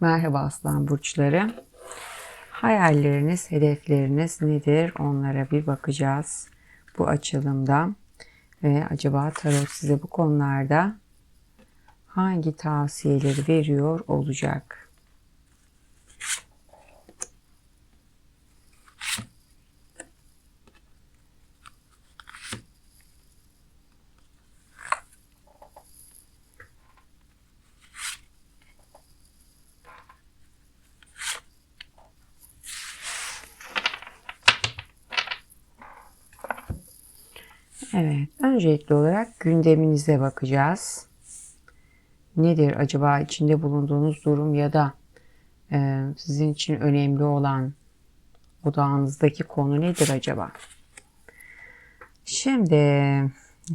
Merhaba aslan burçları. Hayalleriniz, hedefleriniz nedir? Onlara bir bakacağız bu açılımda. Ve acaba tarot size bu konularda hangi tavsiyeleri veriyor olacak? Evet, öncelikli olarak gündeminize bakacağız. Nedir acaba içinde bulunduğunuz durum ya da e, sizin için önemli olan odağınızdaki konu nedir acaba? Şimdi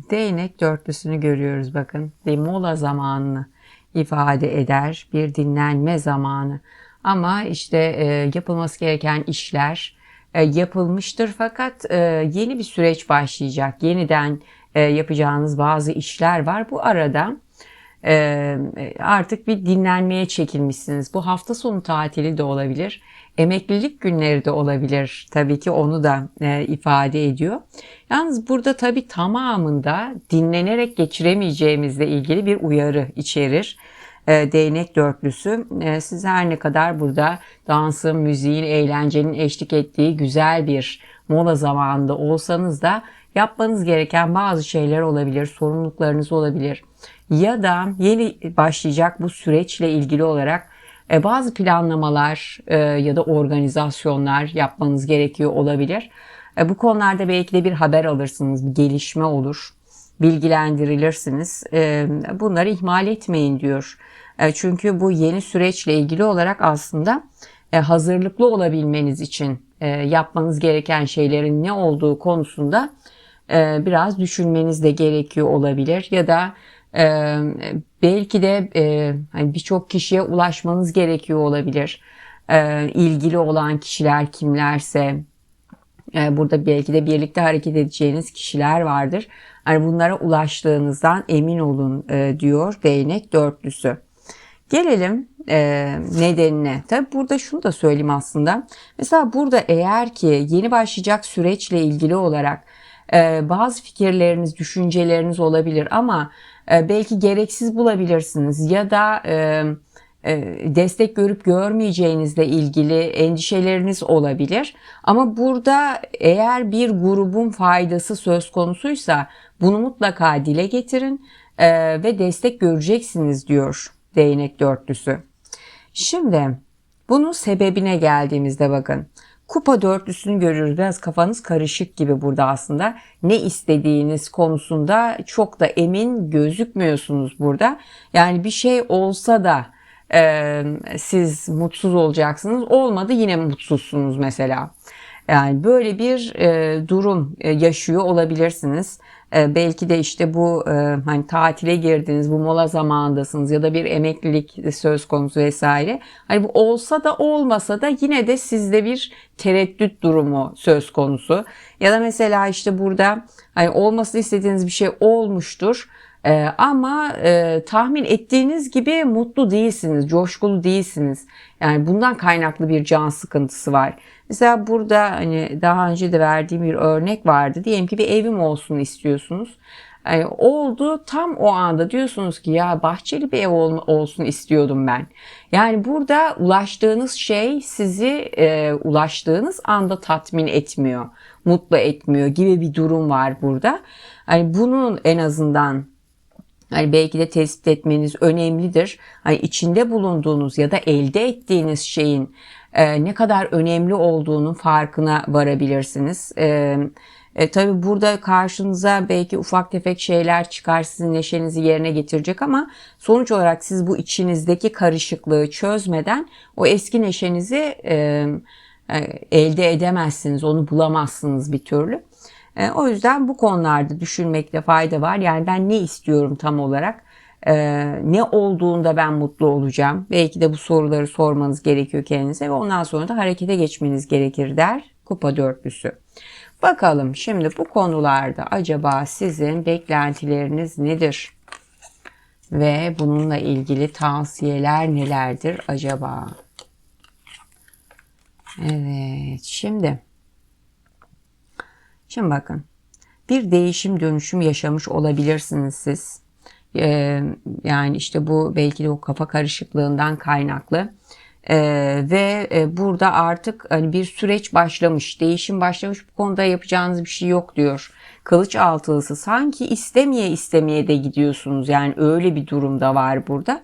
değnek dörtlüsünü görüyoruz bakın. Bir mola zamanını ifade eder. Bir dinlenme zamanı. Ama işte e, yapılması gereken işler yapılmıştır fakat e, yeni bir süreç başlayacak. Yeniden e, yapacağınız bazı işler var. Bu arada e, artık bir dinlenmeye çekilmişsiniz. Bu hafta sonu tatili de olabilir. Emeklilik günleri de olabilir. Tabii ki onu da e, ifade ediyor. Yalnız burada tabii tamamında dinlenerek geçiremeyeceğimizle ilgili bir uyarı içerir e, değnek dörtlüsü. E, siz her ne kadar burada dansın, müziğin, eğlencenin eşlik ettiği güzel bir mola zamanında olsanız da yapmanız gereken bazı şeyler olabilir, sorumluluklarınız olabilir. Ya da yeni başlayacak bu süreçle ilgili olarak e, bazı planlamalar e, ya da organizasyonlar yapmanız gerekiyor olabilir. E, bu konularda belki de bir haber alırsınız, bir gelişme olur, bilgilendirilirsiniz. Bunları ihmal etmeyin diyor. Çünkü bu yeni süreçle ilgili olarak aslında hazırlıklı olabilmeniz için yapmanız gereken şeylerin ne olduğu konusunda biraz düşünmeniz de gerekiyor olabilir ya da belki de hani birçok kişiye ulaşmanız gerekiyor olabilir. İlgili olan kişiler kimlerse burada belki de birlikte hareket edeceğiniz kişiler vardır. Yani bunlara ulaştığınızdan emin olun e, diyor değnek dörtlüsü. Gelelim e, nedenine. Tabi burada şunu da söyleyeyim aslında. Mesela burada eğer ki yeni başlayacak süreçle ilgili olarak e, bazı fikirleriniz, düşünceleriniz olabilir ama e, belki gereksiz bulabilirsiniz ya da e, destek görüp görmeyeceğinizle ilgili endişeleriniz olabilir. Ama burada eğer bir grubun faydası söz konusuysa bunu mutlaka dile getirin e, ve destek göreceksiniz diyor değnek dörtlüsü. Şimdi bunun sebebine geldiğimizde bakın. Kupa dörtlüsünü görüyoruz. Biraz kafanız karışık gibi burada aslında. Ne istediğiniz konusunda çok da emin gözükmüyorsunuz burada. Yani bir şey olsa da e, siz mutsuz olacaksınız. Olmadı yine mutsuzsunuz mesela. Yani böyle bir e, durum yaşıyor olabilirsiniz. E, belki de işte bu e, hani tatile girdiniz, bu mola zamanındasınız ya da bir emeklilik söz konusu vesaire. Hani bu olsa da olmasa da yine de sizde bir tereddüt durumu söz konusu. Ya da mesela işte burada hani olmasını istediğiniz bir şey olmuştur. Ee, ama e, tahmin ettiğiniz gibi mutlu değilsiniz, coşkulu değilsiniz. Yani bundan kaynaklı bir can sıkıntısı var. Mesela burada hani daha önce de verdiğim bir örnek vardı. Diyelim ki bir evim olsun istiyorsunuz. Yani oldu tam o anda diyorsunuz ki ya bahçeli bir ev ol, olsun istiyordum ben. Yani burada ulaştığınız şey sizi e, ulaştığınız anda tatmin etmiyor, mutlu etmiyor gibi bir durum var burada. Yani bunun en azından Hani belki de tespit etmeniz önemlidir. Hani içinde bulunduğunuz ya da elde ettiğiniz şeyin e, ne kadar önemli olduğunun farkına varabilirsiniz. E, e, tabii burada karşınıza belki ufak tefek şeyler çıkar sizin neşenizi yerine getirecek ama sonuç olarak siz bu içinizdeki karışıklığı çözmeden o eski neşenizi e, e, elde edemezsiniz, onu bulamazsınız bir türlü. E, o yüzden bu konularda düşünmekte fayda var. Yani ben ne istiyorum tam olarak? E, ne olduğunda ben mutlu olacağım? Belki de bu soruları sormanız gerekiyor kendinize ve ondan sonra da harekete geçmeniz gerekir der Kupa Dörtlüsü. Bakalım şimdi bu konularda acaba sizin beklentileriniz nedir? Ve bununla ilgili tavsiyeler nelerdir acaba? Evet, şimdi şimdi bakın. Bir değişim dönüşüm yaşamış olabilirsiniz siz. Ee, yani işte bu belki de o kafa karışıklığından kaynaklı. Ee, ve e, burada artık hani bir süreç başlamış, değişim başlamış. Bu konuda yapacağınız bir şey yok diyor. Kılıç altılısı sanki istemeye istemeye de gidiyorsunuz. Yani öyle bir durumda var burada.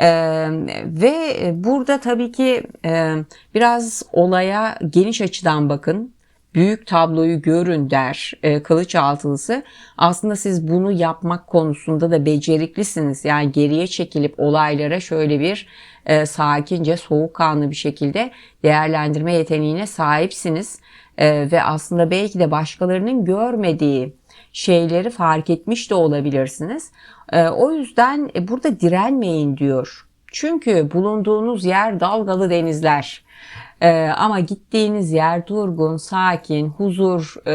Ee, ve burada tabii ki e, biraz olaya geniş açıdan bakın büyük tabloyu görün der e, kılıç altılısı. Aslında siz bunu yapmak konusunda da beceriklisiniz. Yani geriye çekilip olaylara şöyle bir e, sakince, soğukkanlı bir şekilde değerlendirme yeteneğine sahipsiniz. E, ve aslında belki de başkalarının görmediği şeyleri fark etmiş de olabilirsiniz. E, o yüzden e, burada direnmeyin diyor. Çünkü bulunduğunuz yer dalgalı denizler. Ee, ama gittiğiniz yer durgun, sakin, huzur e,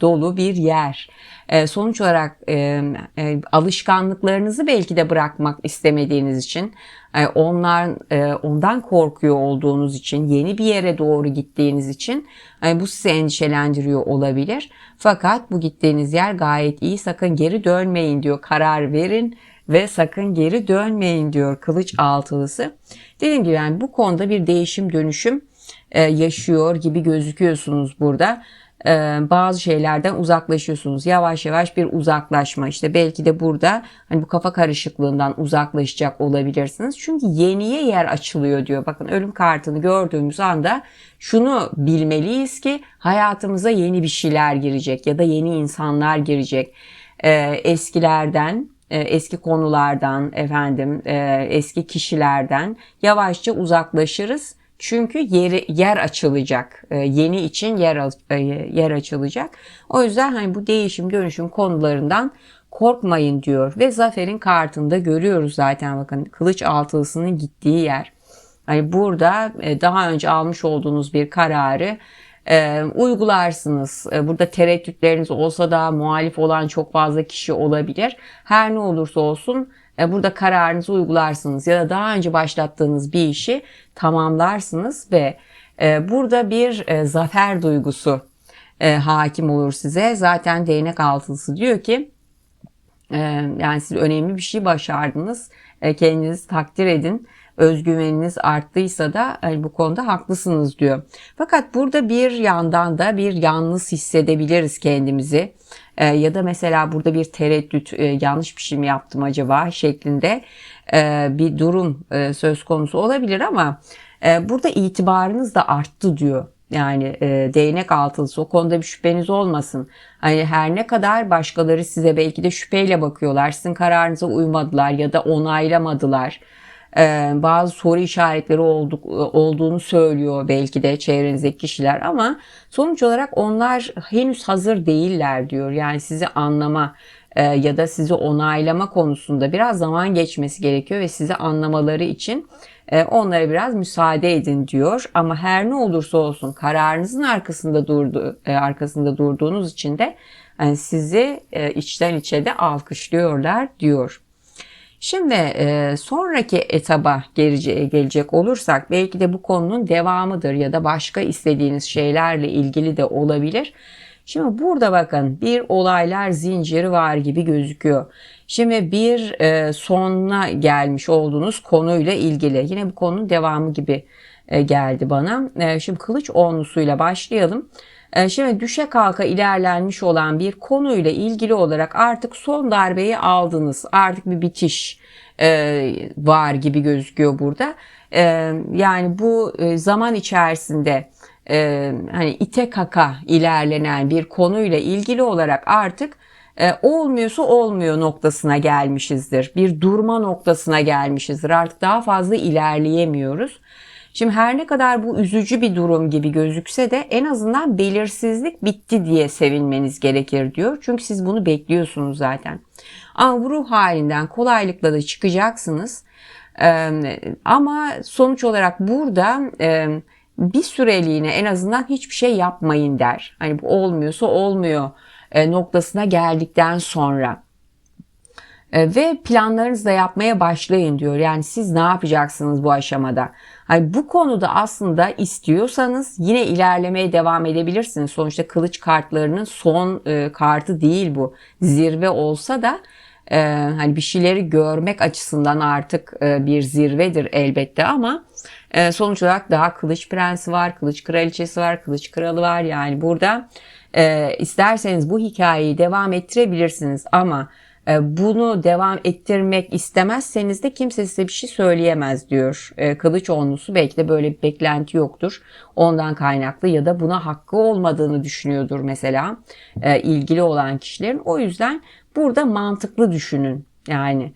dolu bir yer. E, sonuç olarak e, e, alışkanlıklarınızı belki de bırakmak istemediğiniz için, e, onlar e, ondan korkuyor olduğunuz için, yeni bir yere doğru gittiğiniz için e, bu sizi endişelendiriyor olabilir. Fakat bu gittiğiniz yer gayet iyi. Sakın geri dönmeyin diyor. Karar verin ve sakın geri dönmeyin diyor kılıç altılısı. Dediğim gibi yani bu konuda bir değişim dönüşüm e, yaşıyor gibi gözüküyorsunuz burada. E, bazı şeylerden uzaklaşıyorsunuz. Yavaş yavaş bir uzaklaşma. İşte belki de burada hani bu kafa karışıklığından uzaklaşacak olabilirsiniz. Çünkü yeniye yer açılıyor diyor. Bakın ölüm kartını gördüğümüz anda şunu bilmeliyiz ki hayatımıza yeni bir şeyler girecek ya da yeni insanlar girecek. E, eskilerden eski konulardan efendim eski kişilerden yavaşça uzaklaşırız çünkü yeri, yer açılacak. E, yeni için yer, e, yer açılacak. O yüzden hani bu değişim dönüşüm konularından korkmayın diyor. Ve zaferin kartında görüyoruz zaten bakın kılıç altılısının gittiği yer. Hani burada e, daha önce almış olduğunuz bir kararı e, uygularsınız. E, burada tereddütleriniz olsa da muhalif olan çok fazla kişi olabilir. Her ne olursa olsun burada kararınızı uygularsınız ya da daha önce başlattığınız bir işi tamamlarsınız ve e, burada bir e, zafer duygusu hakim olur size. Zaten değnek altılısı diyor ki yani siz önemli bir şey başardınız. Kendinizi takdir edin özgüveniniz arttıysa da bu konuda haklısınız diyor. Fakat burada bir yandan da bir yalnız hissedebiliriz kendimizi. E, ya da mesela burada bir tereddüt e, yanlış bir şey mi yaptım acaba şeklinde e, bir durum e, söz konusu olabilir ama e, burada itibarınız da arttı diyor. Yani e, değnek altılısı o konuda bir şüpheniz olmasın. Hani her ne kadar başkaları size belki de şüpheyle bakıyorlar, sizin kararınıza uymadılar ya da onaylamadılar bazı soru işaretleri olduk, olduğunu söylüyor belki de çevrenizdeki kişiler ama sonuç olarak onlar henüz hazır değiller diyor. Yani sizi anlama e, ya da sizi onaylama konusunda biraz zaman geçmesi gerekiyor ve sizi anlamaları için e, onlara biraz müsaade edin diyor. Ama her ne olursa olsun kararınızın arkasında durdu, e, arkasında durduğunuz için de yani sizi içten içe de alkışlıyorlar diyor. Şimdi e, sonraki etaba geleceğe gelecek olursak belki de bu konunun devamıdır ya da başka istediğiniz şeylerle ilgili de olabilir. Şimdi burada bakın bir olaylar zinciri var gibi gözüküyor. Şimdi bir e, sonuna gelmiş olduğunuz konuyla ilgili yine bu konunun devamı gibi e, geldi bana. E, şimdi kılıç onlusuyla başlayalım. Şimdi düşe kalka ilerlenmiş olan bir konuyla ilgili olarak artık son darbeyi aldınız. Artık bir bitiş e, var gibi gözüküyor burada. E, yani bu zaman içerisinde hani ite kaka ilerlenen bir konuyla ilgili olarak artık olmuyorsa olmuyor noktasına gelmişizdir. Bir durma noktasına gelmişizdir. Artık daha fazla ilerleyemiyoruz. Şimdi her ne kadar bu üzücü bir durum gibi gözükse de en azından belirsizlik bitti diye sevinmeniz gerekir diyor. Çünkü siz bunu bekliyorsunuz zaten. Ama bu ruh halinden kolaylıkla da çıkacaksınız. Ee, ama sonuç olarak burada e, bir süreliğine en azından hiçbir şey yapmayın der. Hani bu olmuyorsa olmuyor e, noktasına geldikten sonra E, ve planlarınızı da yapmaya başlayın diyor. Yani siz ne yapacaksınız bu aşamada? Hani bu konuda aslında istiyorsanız yine ilerlemeye devam edebilirsiniz. Sonuçta kılıç kartlarının son e, kartı değil bu. Zirve olsa da e, hani bir şeyleri görmek açısından artık e, bir zirvedir elbette ama e, sonuç olarak daha kılıç prensi var, kılıç kraliçesi var, kılıç kralı var. Yani burada e, isterseniz bu hikayeyi devam ettirebilirsiniz ama bunu devam ettirmek istemezseniz de kimse size bir şey söyleyemez diyor. E, Kılıç onlusu belki de böyle bir beklenti yoktur. Ondan kaynaklı ya da buna hakkı olmadığını düşünüyordur mesela e, ilgili olan kişilerin. O yüzden burada mantıklı düşünün. Yani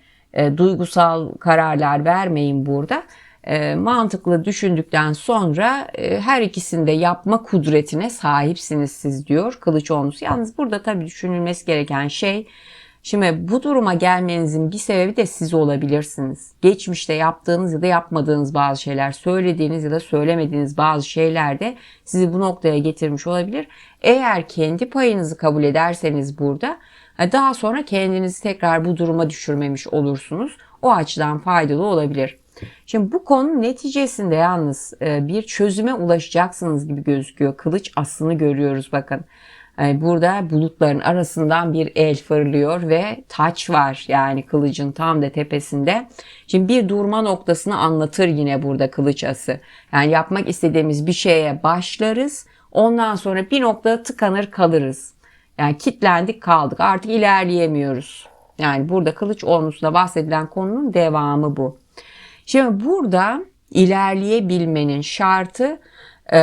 duygusal kararlar vermeyin burada. mantıklı düşündükten sonra her ikisinde yapma kudretine sahipsiniz siz diyor Kılıç Onlusu. Yalnız burada tabii düşünülmesi gereken şey Şimdi bu duruma gelmenizin bir sebebi de siz olabilirsiniz. Geçmişte yaptığınız ya da yapmadığınız bazı şeyler, söylediğiniz ya da söylemediğiniz bazı şeyler de sizi bu noktaya getirmiş olabilir. Eğer kendi payınızı kabul ederseniz burada daha sonra kendinizi tekrar bu duruma düşürmemiş olursunuz. O açıdan faydalı olabilir. Şimdi bu konu neticesinde yalnız e, bir çözüme ulaşacaksınız gibi gözüküyor. Kılıç aslını görüyoruz bakın. Burada bulutların arasından bir el fırlıyor ve taç var yani kılıcın tam da tepesinde. Şimdi bir durma noktasını anlatır yine burada kılıç ası. Yani yapmak istediğimiz bir şeye başlarız. Ondan sonra bir noktada tıkanır kalırız. Yani kitlendik kaldık artık ilerleyemiyoruz. Yani burada kılıç olmuşuna bahsedilen konunun devamı bu. Şimdi burada ilerleyebilmenin şartı ee,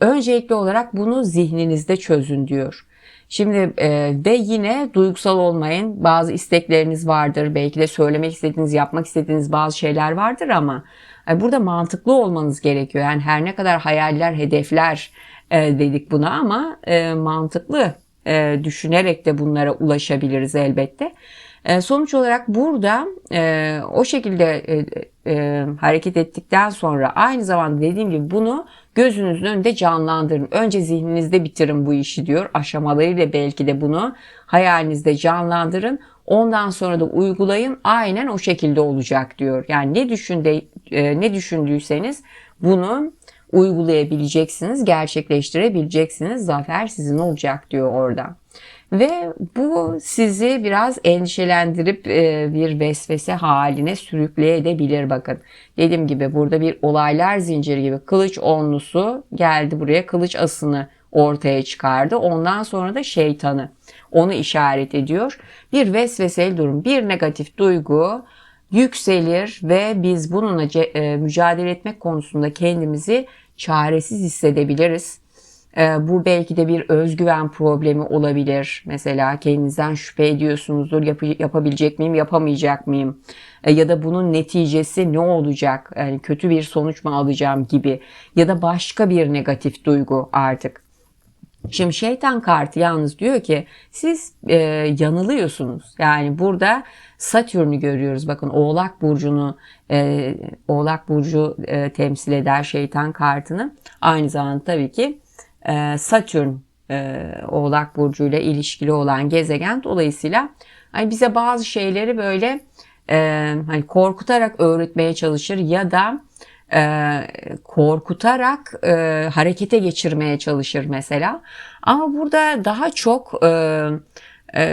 öncelikli olarak bunu zihninizde çözün diyor. Şimdi e, ve yine duygusal olmayın. Bazı istekleriniz vardır. Belki de söylemek istediğiniz, yapmak istediğiniz bazı şeyler vardır ama e, burada mantıklı olmanız gerekiyor. Yani her ne kadar hayaller, hedefler e, dedik buna ama e, mantıklı e, düşünerek de bunlara ulaşabiliriz elbette. E, sonuç olarak burada e, o şekilde e, e, hareket ettikten sonra aynı zamanda dediğim gibi bunu gözünüzün önünde canlandırın. Önce zihninizde bitirin bu işi diyor. Aşamalarıyla belki de bunu hayalinizde canlandırın. Ondan sonra da uygulayın. Aynen o şekilde olacak diyor. Yani ne düşünde e, ne düşündüyseniz bunu uygulayabileceksiniz, gerçekleştirebileceksiniz. Zafer sizin olacak diyor orada. Ve bu sizi biraz endişelendirip e, bir vesvese haline sürükleyebilir bakın. Dediğim gibi burada bir olaylar zinciri gibi kılıç onlusu geldi buraya kılıç asını ortaya çıkardı. Ondan sonra da şeytanı onu işaret ediyor. Bir vesveseli durum, bir negatif duygu yükselir ve biz bununla e, mücadele etmek konusunda kendimizi çaresiz hissedebiliriz. Ee, bu belki de bir özgüven problemi olabilir. Mesela kendinizden şüphe ediyorsunuzdur. Yap- yapabilecek miyim, yapamayacak mıyım? Ee, ya da bunun neticesi ne olacak? Yani kötü bir sonuç mu alacağım gibi. Ya da başka bir negatif duygu artık. Şimdi şeytan kartı yalnız diyor ki siz e, yanılıyorsunuz. Yani burada Satürn'ü görüyoruz. Bakın Oğlak burcunu e, Oğlak burcu e, temsil eder şeytan kartını. Aynı zamanda tabii ki Satürn e, Oğlak Burcu ile ilişkili olan gezegen. Dolayısıyla hani bize bazı şeyleri böyle e, hani korkutarak öğretmeye çalışır ya da korkutarak harekete geçirmeye çalışır mesela. Ama burada daha çok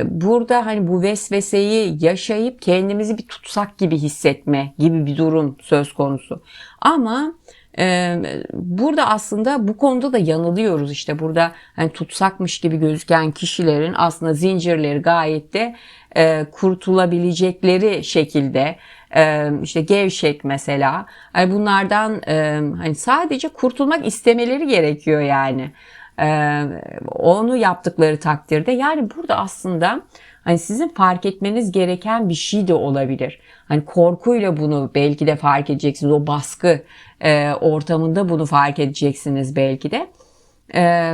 burada hani bu vesveseyi yaşayıp kendimizi bir tutsak gibi hissetme gibi bir durum söz konusu. Ama ee, burada aslında bu konuda da yanılıyoruz işte. Burada hani tutsakmış gibi gözüken kişilerin aslında zincirleri gayet de e, kurtulabilecekleri şekilde e, işte gevşek mesela. Hani bunlardan e, hani sadece kurtulmak istemeleri gerekiyor yani. e, onu yaptıkları takdirde yani burada aslında hani sizin fark etmeniz gereken bir şey de olabilir. Hani korkuyla bunu belki de fark edeceksiniz. O baskı e, ortamında bunu fark edeceksiniz belki de. E,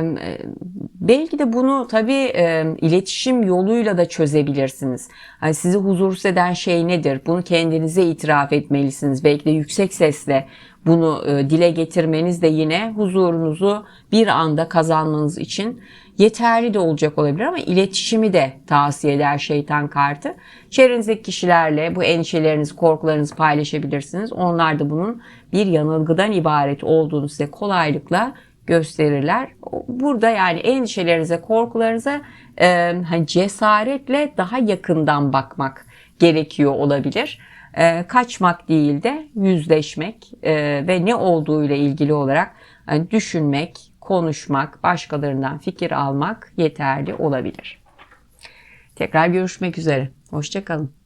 belki de bunu tabii e, iletişim yoluyla da çözebilirsiniz. Yani sizi huzursuz eden şey nedir? Bunu kendinize itiraf etmelisiniz. Belki de yüksek sesle bunu e, dile getirmeniz de yine huzurunuzu bir anda kazanmanız için yeterli de olacak olabilir ama iletişimi de tavsiye eder şeytan kartı. Çevrenizdeki kişilerle bu endişelerinizi, korkularınızı paylaşabilirsiniz. Onlar da bunun bir yanılgıdan ibaret olduğunu size kolaylıkla gösterirler. Burada yani endişelerinize, korkularınıza e, hani cesaretle daha yakından bakmak gerekiyor olabilir. E, kaçmak değil de yüzleşmek e, ve ne olduğuyla ilgili olarak yani düşünmek, konuşmak, başkalarından fikir almak yeterli olabilir. Tekrar görüşmek üzere. Hoşçakalın.